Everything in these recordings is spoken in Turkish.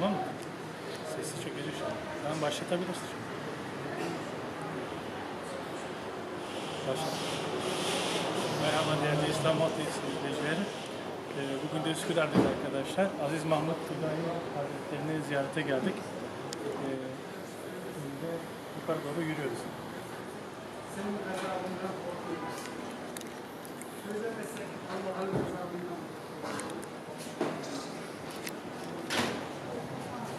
Tamam mı? Sesi şu an. Tamam başlatabilirsin şimdi. Başlat. Merhaba değerli İslam Halk izleyicileri. Ee, bugün de Üsküdar'dayız arkadaşlar. Aziz Mahmut Kudai Hazretlerini ziyarete geldik. Ee, şimdi de yukarı doğru yürüyoruz. Allah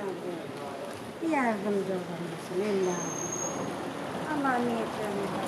yardım, yardım davranmasını Allah'ın niyetlerini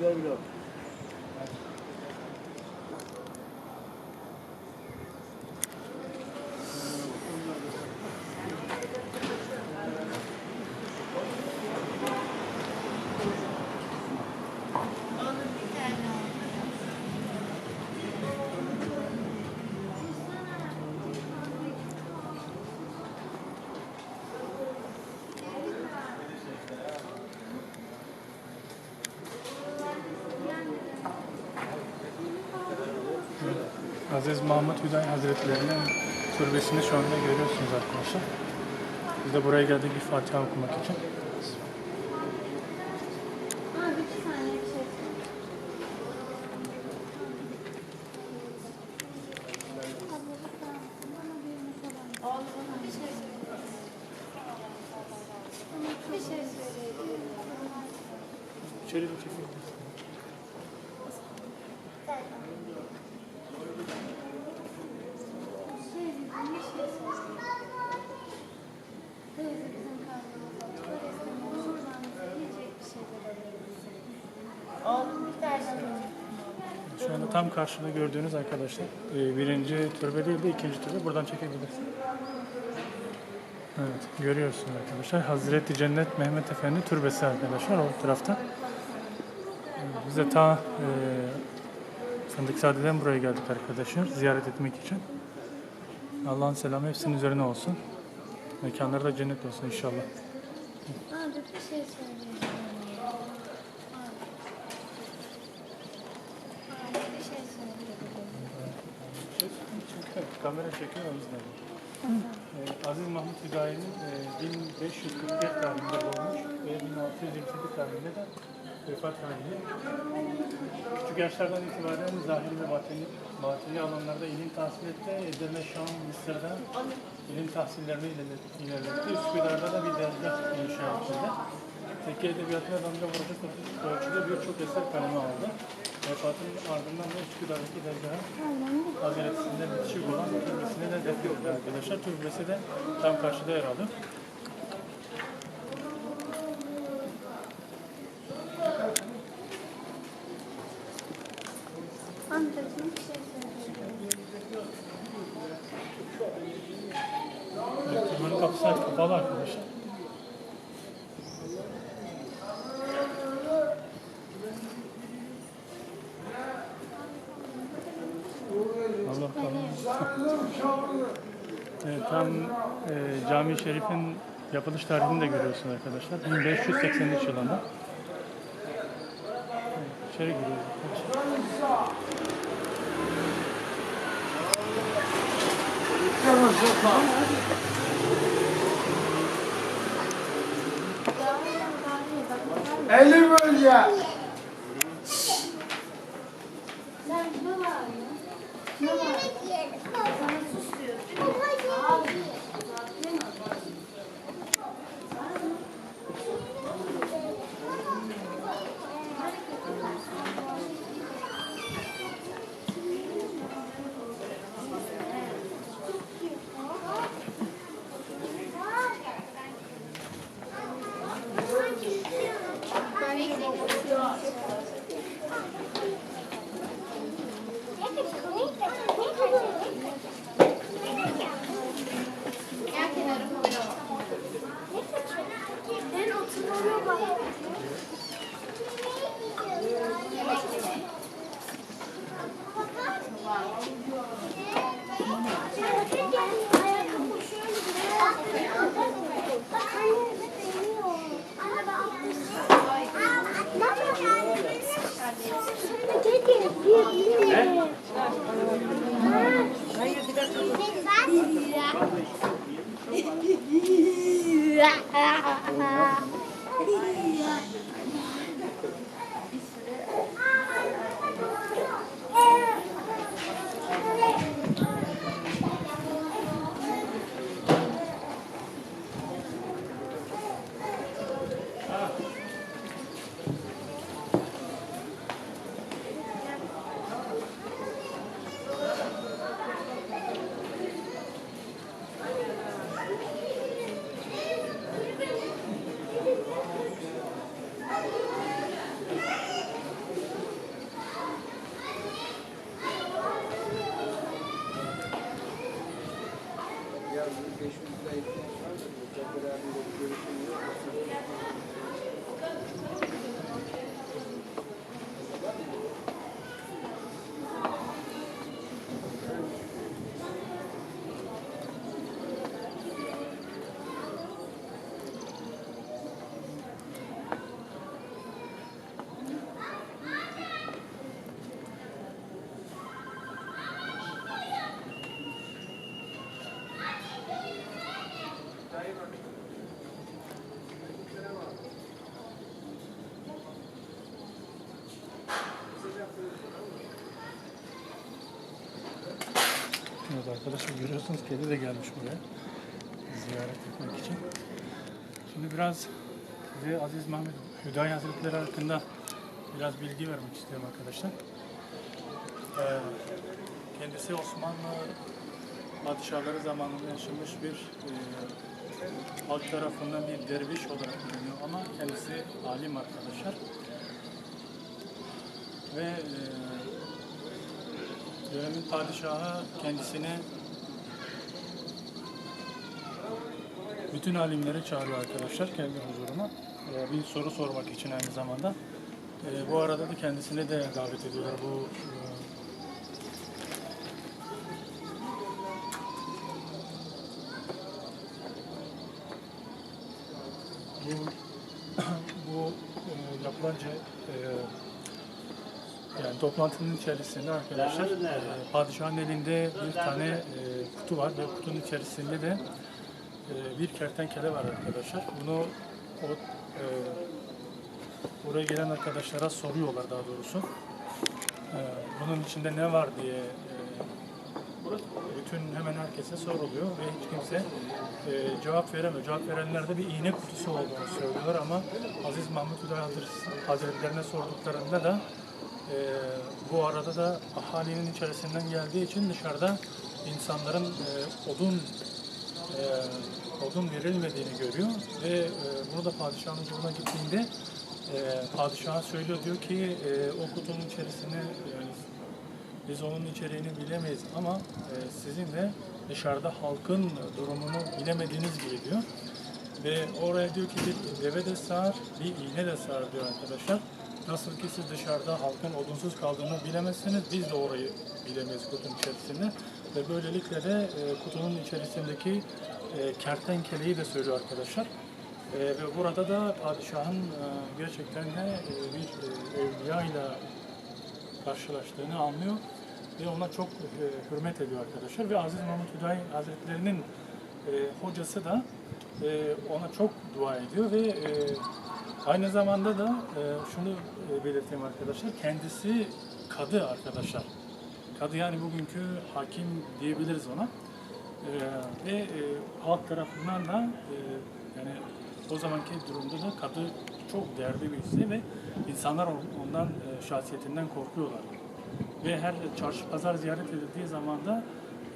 Çok güzel Aziz Mahmut Hüdayi Hazretleri'nin türbesini şu anda görüyorsunuz arkadaşlar. Biz de buraya geldik bir Fatiha okumak için. Abi bir saniye bir şey Oğlum bir şey Bir şey söyleyeyim. İçeri de çekelim. Şey diyeceğim, bir şey söyleyeyim. Teyze bizim karnımıza tuvaletini şuradan bize yiyecek bir şeyler alabilirsin. Oğlum bir tane Şu anda tam karşıda gördüğünüz arkadaşlar e, birinci türbe değil de ikinci türbe. Buradan çekebilirsin. Evet görüyorsunuz arkadaşlar. Hazreti Cennet Mehmet Efendi türbesi arkadaşlar o tarafta. E, Biz de ta e, Fındıkzade'den buraya geldik arkadaşlar ziyaret etmek için. Allah'ın selamı hepsinin üzerine olsun. Mekanları da cennet olsun inşallah. Abi bir şey söyleyeceğim. Abi. Abi bir şey söyleyeceğim. Kamera çekiyor o yüzden. Ee, Aziz Mahmut Hüdayi'nin e, 1541 tarihinde doğmuş ve 1628 tarihinde de vefat halinde. Küçük yaşlardan itibaren zahiri ve batini, batini alanlarda ilim tahsil etti. Edirne, Şam, Mısır'da ilim tahsillerini ilerletti. Üsküdar'da da bir dergah inşa etti. Tekke Edebiyatı'na damga vuracak ölçüde birçok eser kaleme aldı. Vefatının ardından da Üsküdar'daki dergaha Hazretisi'nde bitişik olan türbesine de defnedildi arkadaşlar. Türbesi de tam karşıda yer bir şey. Türbenin kapısı kapalı arkadaşlar. Allah korusun. Evet, tam e, Cami-i Şerif'in yapılış tarihini de görüyorsunuz arkadaşlar. 1583 yılında. Evet, içeri giriyoruz. Elim önce. Sen Dạ. Yeah. mı? 500 lira ihtiyaç var mı? Caddelerinde görüşümüz? Evet arkadaşlar görüyorsunuz kedi de gelmiş buraya. Ziyaret etmek için. Şimdi biraz size Aziz Mahmut Hüdayi Hazretleri hakkında biraz bilgi vermek istiyorum arkadaşlar. Ee, kendisi Osmanlı padişahları zamanında yaşamış bir e, halk tarafından bir derviş olarak biliniyor ama kendisi alim arkadaşlar. Ve e, dönemin padişahı kendisine bütün alimleri çağırıyor arkadaşlar kendi huzuruna. Ee, bir soru sormak için aynı zamanda. Ee, bu arada da kendisine de davet ediyorlar. Bu e, bu bu e, yapılan ce- e, yani toplantının içerisinde arkadaşlar e, padişahın elinde bir tane e, kutu var ve kutunun içerisinde de e, bir kertenkele var arkadaşlar. Bunu o e, buraya gelen arkadaşlara soruyorlar daha doğrusu. E, bunun içinde ne var diye e, bütün hemen herkese soruluyor ve hiç kimse e, cevap veremiyor. Cevap verenler de bir iğne kutusu olduğunu söylüyorlar ama Aziz Mahmut Hüdayi Hazret- Hazretlerine sorduklarında da e, bu arada da ahalinin içerisinden geldiği için dışarıda insanların e, odun e, odun verilmediğini görüyor ve e, bunu da padişahın huzuruna gittiğinde e, padişaha söylüyor diyor ki e, o kutunun içerisine e, biz onun içeriğini bilemeyiz ama e, sizin de dışarıda halkın durumunu bilemediğiniz gibi diyor. Ve oraya diyor ki bir deve de sığar, bir iğne de sığar diyor arkadaşlar. Nasıl ki siz dışarıda halkın odunsuz kaldığını bilemezseniz biz de orayı bilemeyiz kutunun içerisinde. Ve böylelikle de e, kutunun içerisindeki e, kertenkeleyi de söylüyor arkadaşlar. E, ve burada da padişahın e, gerçekten de e, bir e, evliya ile karşılaştığını anlıyor ve ona çok e, hürmet ediyor arkadaşlar ve Aziz Mahmut Hüdayi Hazretleri'nin e, hocası da e, ona çok dua ediyor ve e, aynı zamanda da e, şunu e, belirteyim arkadaşlar kendisi kadı arkadaşlar. Kadı yani bugünkü hakim diyebiliriz ona. Ee, ve e, halk tarafından da e, yani o zamanki durumda da kadı çok değerli birisi ve insanlar on- ondan e, şahsiyetinden korkuyorlar. Ve her çarşı pazar ziyaret edildiği zaman da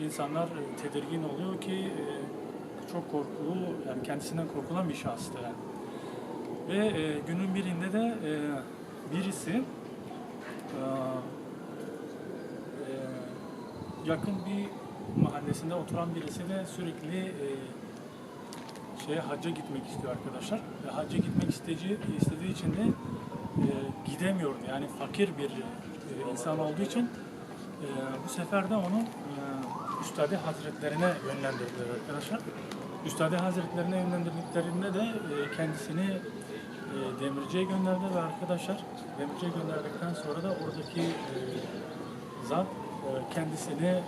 insanlar e, tedirgin oluyor ki e, çok korkulu yani kendisinden korkulan bir şahıstı yani. Ve e, günün birinde de e, birisi e, e, yakın bir mahallesinde oturan birisi de sürekli e, şeye hacca gitmek istiyor arkadaşlar. Ve hacca gitmek istediği, istediği için de e, gidemiyordu. Yani fakir bir e, insan olduğu için e, bu sefer de onu e, Üstadi Hazretlerine yönlendirdiler arkadaşlar. Üstadi Hazretlerine yönlendirdiklerinde de e, kendisini e, demirciye gönderdiler arkadaşlar. Demirciye gönderdikten sonra da oradaki e, zat e, kendisini e,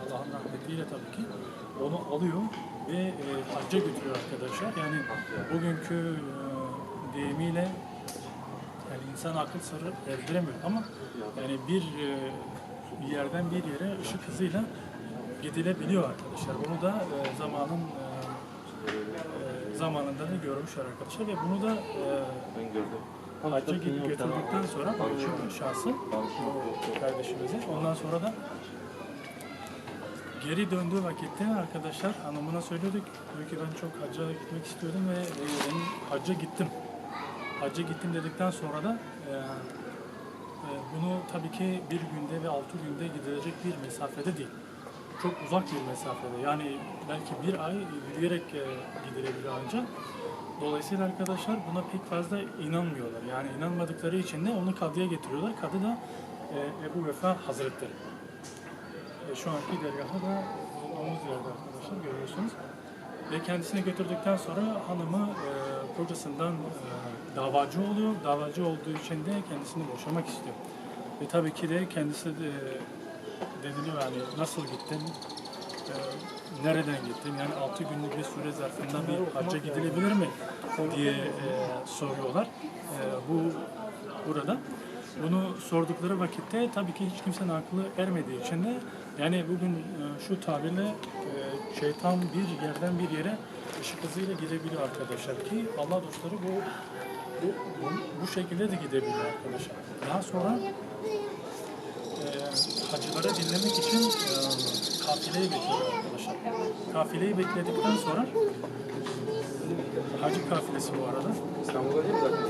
Allah'ın rahmetiyle tabii ki onu alıyor ve hacca götürüyor arkadaşlar. Yani bugünkü e, deyimiyle yani insan akıl sırrı erdiremiyor ama yani bir e, yerden bir yere ışık hızıyla gidilebiliyor arkadaşlar. Bunu da zamanın e, zamanında da görmüşler arkadaşlar ve bunu da e, hacca gidip götürdükten sonra bu şahsı o kardeşimizi ondan sonra da geri döndüğü vakitte arkadaşlar hanımına söyledik. Diyor ki ben çok hacca gitmek istiyordum ve e, ben hacca gittim. Hacca gittim dedikten sonra da e, e, bunu tabii ki bir günde ve altı günde gidilecek bir mesafede değil. Çok uzak bir mesafede. Yani belki bir ay yürüyerek e, gidilebilir ancak. Dolayısıyla arkadaşlar buna pek fazla inanmıyorlar. Yani inanmadıkları için de onu kadıya getiriyorlar. Kadı da e, Ebu Vefa Hazretleri. E, şu anki dergahı da omuz yerde arkadaşlar görüyorsunuz. Ve kendisini götürdükten sonra hanımı e, kocasından e, davacı oluyor. Davacı olduğu için de kendisini boşamak istiyor. Ve tabii ki de kendisi de deniliyor yani nasıl gittin, e, nereden gittin? Yani 6 günlük bir süre zarfında bir hacca gidilebilir mi diye e, soruyorlar. E, bu burada. Bunu sordukları vakitte tabii ki hiç kimsenin aklı ermediği için de yani bugün e, şu tabirle e, şeytan bir yerden bir yere ışık hızıyla gidebiliyor arkadaşlar ki Allah dostları bu bu, bu, bu şekilde de gidebiliyor arkadaşlar. Daha sonra hacılara dinlemek için e, kafileyi bekliyor arkadaşlar. Kafileyi bekledikten sonra hacı kafilesi bu arada. İstanbul'da değil zaten.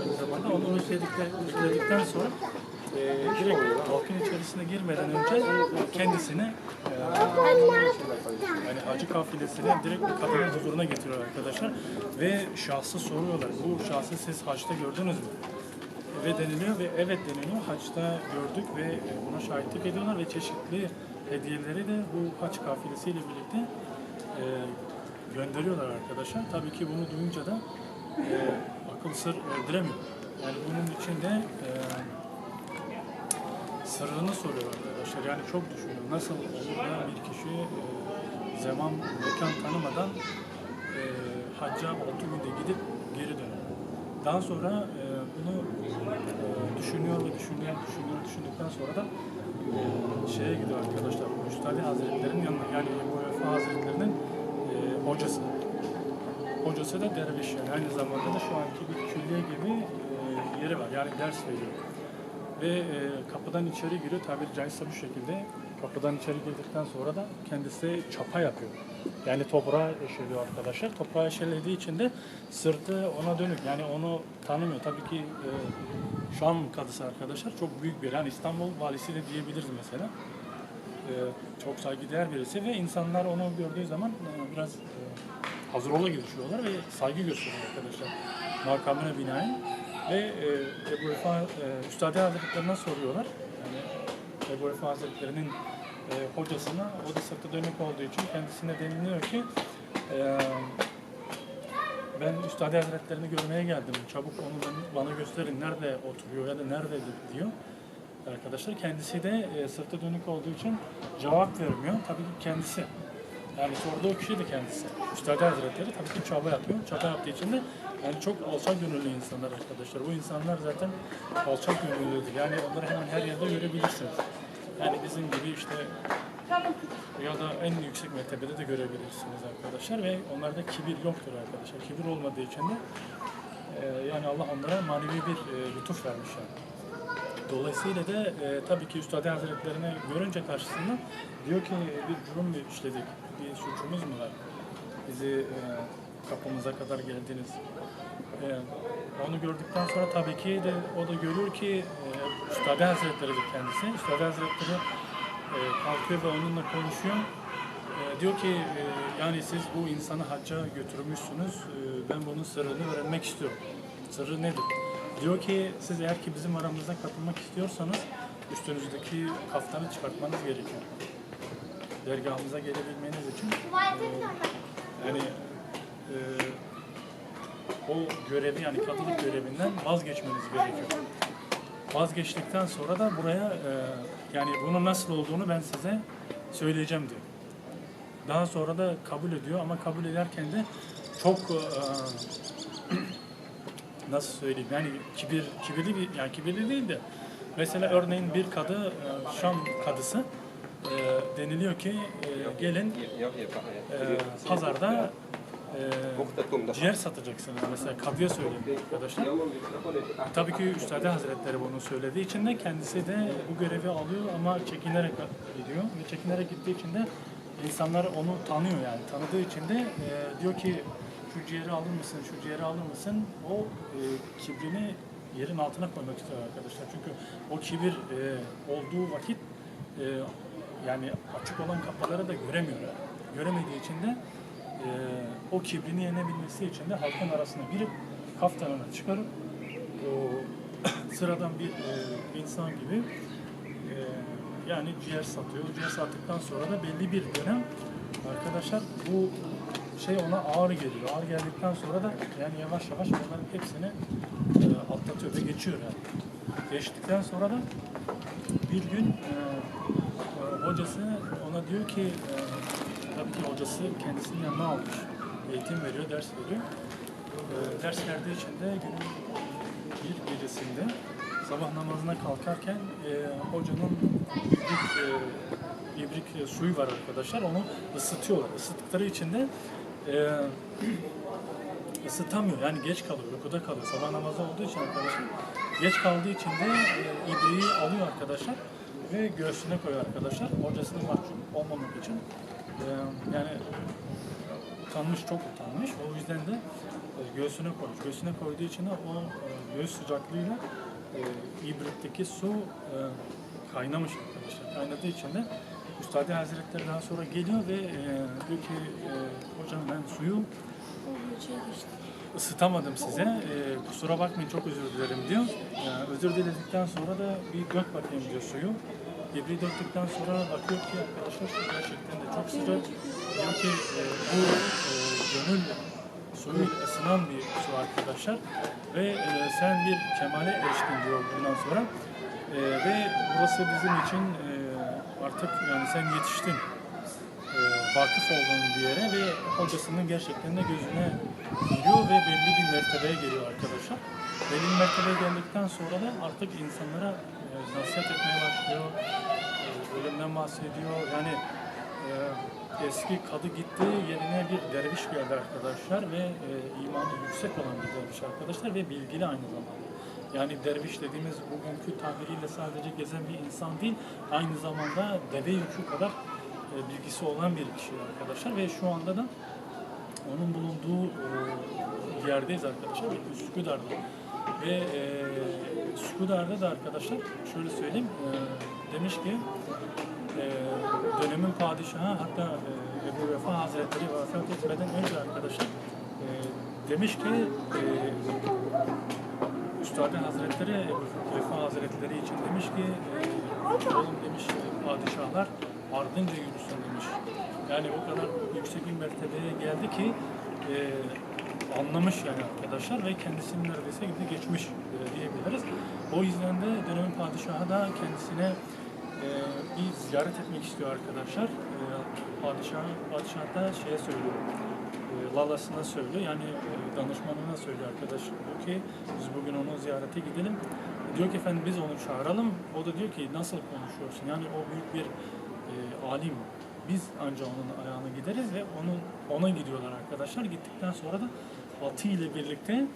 Aynı zamanda onu üstledikten sonra e, direkt halkın içerisine girmeden önce kendisini e, yani hacı kafilesine direkt kadının huzuruna getiriyor arkadaşlar ve şahsı soruyorlar. Bu şahsı siz haçta gördünüz mü? Ve deniliyor ve evet deniliyor. Haçta gördük ve e, buna şahitlik ediyorlar ve çeşitli hediyeleri de bu haç kafilesiyle birlikte e, gönderiyorlar arkadaşlar. Tabii ki bunu duyunca da e, akıl sır erdiremiyor. Yani bunun içinde e, sırrını soruyor arkadaşlar. Yani çok düşünüyor. Nasıl olur da bir kişi e, zaman, mekan tanımadan e, hacca 6 günde gidip geri dönüyor. Daha sonra e, bunu e, düşünüyor ve düşünüyor, düşünüyor, düşündükten sonra da e, şeye gidiyor arkadaşlar. Bu Üstadi Hazretleri'nin yanına yani Ebu Vefa Hazretleri'nin e, hocası. Hocası da derviş yani aynı zamanda da şu anki bir külliye gibi e, yeri var. Yani ders veriyor. Ve e, kapıdan içeri giriyor. Tabiri caizse bu şekilde. Kapıdan içeri girdikten sonra da kendisi çapa yapıyor. Yani toprağa eşeliyor arkadaşlar. Toprağa eşelediği için de sırtı ona dönük. Yani onu tanımıyor. Tabii ki e, Şam kadısı arkadaşlar çok büyük bir. Yani İstanbul valisi de diyebiliriz mesela. E, çok saygıdeğer birisi ve insanlar onu gördüğü zaman e, biraz e, hazır ola girişiyorlar ve saygı gösteriyor arkadaşlar makamına binaen. Ve e, Ebu Vefa, e, Üstadi Hazretleri'ne soruyorlar. Yani Ebu Vefa Hazretleri'nin e, hocasına, o da sırtı dönük olduğu için kendisine deniliyor ki e, ben Üstadi Hazretlerini görmeye geldim. Çabuk onu bana gösterin. Nerede oturuyor ya da nerede diyor. arkadaşlar. Kendisi de e, sırtı dönük olduğu için cevap vermiyor. Tabii ki kendisi. Yani sorduğu kişi de kendisi. Üstad Hazretleri tabii ki çaba yapıyor. Çaba yaptığı için de yani çok alçak gönüllü insanlar arkadaşlar. Bu insanlar zaten alçak gönüllüdür. Yani onları hemen her yerde görebilirsiniz. Yani bizim gibi işte ya da en yüksek mertebede de görebilirsiniz arkadaşlar ve onlarda kibir yoktur arkadaşlar. Kibir olmadığı için de e, yani Allah onlara manevi bir e, lütuf vermiş yani. Dolayısıyla da e, tabii ki Üstad Hazretlerine görünce karşısında diyor ki bir durum mu işledik, bir suçumuz mu var? Bizi e, kapımıza kadar geldiniz. E, onu gördükten sonra tabii ki de o da görür ki e, Üstad Hazretleri'dir kendisi. Üstad Hazretleri e, kalkıyor ve onunla konuşuyor. E, diyor ki e, yani siz bu insanı hacca götürmüşsünüz. E, ben bunun sırrını öğrenmek istiyorum. Sırrı nedir? Diyor ki siz eğer ki bizim aramıza katılmak istiyorsanız üstünüzdeki kaftanı çıkartmanız gerekiyor. Dergahımıza gelebilmeniz için e, yani e, o görevi yani kadılık görevinden vazgeçmeniz gerekiyor. Vazgeçtikten sonra da buraya e, yani bunun nasıl olduğunu ben size söyleyeceğim diyor. Daha sonra da kabul ediyor ama kabul ederken de çok e, nasıl söyleyeyim yani kibir kibirli bir yani kibirli değil de mesela örneğin bir kadı e, Şam kadısı e, deniliyor ki e, gelin e, pazarda e, ciğer satacaksınız mesela kadıya söylüyor arkadaşlar. Tabii ki Üstad Hazretleri bunu söylediği için de kendisi de bu görevi alıyor ama çekinerek gidiyor ve çekinerek gittiği için de insanlar onu tanıyor yani tanıdığı için de e, diyor ki şu ciğeri alır mısın, şu ciğeri alır mısın? O e, kibrini yerin altına koymak istiyor arkadaşlar. Çünkü o kibir e, olduğu vakit e, yani açık olan kapıları da göremiyor. Göremediği için de o kibrini yenebilmesi için de halkın arasına girip kaftanını çıkarıp o sıradan bir e, insan gibi e, yani ciğer satıyor. Ciğer sattıktan sonra da belli bir dönem arkadaşlar bu şey ona ağır geliyor. Ağır geldikten sonra da yani yavaş yavaş bunların hepsini e, atlatıyor ve geçiyor yani. Geçtikten sonra da bir gün e, e, hocası ona diyor ki e, hocası kendisinin yanına almış. Eğitim veriyor, ders veriyor. E, ders verdiği için de günün bir gecesinde sabah namazına kalkarken e, hocanın ibrik, e, ibrik e, suyu var arkadaşlar. Onu ısıtıyorlar. Isıttıkları için de e, ısıtamıyor. Yani geç kalıyor, uykuda kalıyor. Sabah namazı olduğu için arkadaşlar. Geç kaldığı için de e, ibriği alıyor arkadaşlar ve göğsüne koyuyor arkadaşlar. Hocasını mahcup olmamak için. E, yani utanmış, çok utanmış. O yüzden de e, göğsüne koymuş. Göğsüne koyduğu için de o e, göğüs sıcaklığıyla e, ibrikteki su e, kaynamış arkadaşlar. Kaynadığı için de Üstad Hazretleri daha sonra geliyor ve e, diyor ki hocam ben suyu ısıtamadım size. Kusura bakmayın çok özür dilerim diyor. Özür diledikten sonra da bir dök bakayım diyor suyu. İbriği döktükten sonra bakıyor ki arkadaşlar gerçekten de çok sıcak. Diyor ki e, bu e, gönül suyu ısınan bir su arkadaşlar. Ve e, sen bir kemale eriştin diyor bundan sonra. E, ve burası bizim için e, artık yani sen yetiştin e, vakıf olduğun bir yere ve hocasının gerçekten de gözüne giriyor ve belli bir mertebeye geliyor arkadaşlar. Belli bir mertebeye geldikten sonra da artık insanlara nasihat etmeye başlıyor. E, ölümden bahsediyor. Yani e, eski kadı gitti yerine bir derviş geldi arkadaşlar ve e, imanı yüksek olan bir derviş arkadaşlar ve bilgili aynı zamanda. Yani derviş dediğimiz bugünkü tabiriyle sadece gezen bir insan değil, aynı zamanda deve yükü kadar e, bilgisi olan bir kişi arkadaşlar ve şu anda da onun bulunduğu yerdeyiz arkadaşlar Üsküdar'da. Ve e, Üsküdar'da da arkadaşlar şöyle söyleyeyim e, demiş ki e, dönemin padişahı hatta e, Ebu Vefa Hazretleri vefat etmeden önce arkadaşlar e, demiş ki e, Üstad Hazretleri Ebu Vefa Hazretleri için demiş ki e, oğlum demiş padişahlar ardınca yürüsün demiş. Yani o kadar yüksek bir mertebeye geldi ki e, anlamış yani arkadaşlar ve kendisini neredeyse gidi geçmiş e, diyebiliriz. O yüzden de dönemin padişahı da kendisine e, bir ziyaret etmek istiyor arkadaşlar. E, padişah, padişah da şeye söylüyor, e, Lalasına söylüyor yani e, danışmanına söylüyor arkadaş diyor ki biz bugün onu ziyarete gidelim. Diyor ki efendim biz onu çağıralım. O da diyor ki nasıl konuşuyorsun? Yani o büyük bir e, alim. Biz ancak onun ayağına gideriz ve onun ona gidiyorlar arkadaşlar. Gittikten sonra da Batı ile birlikte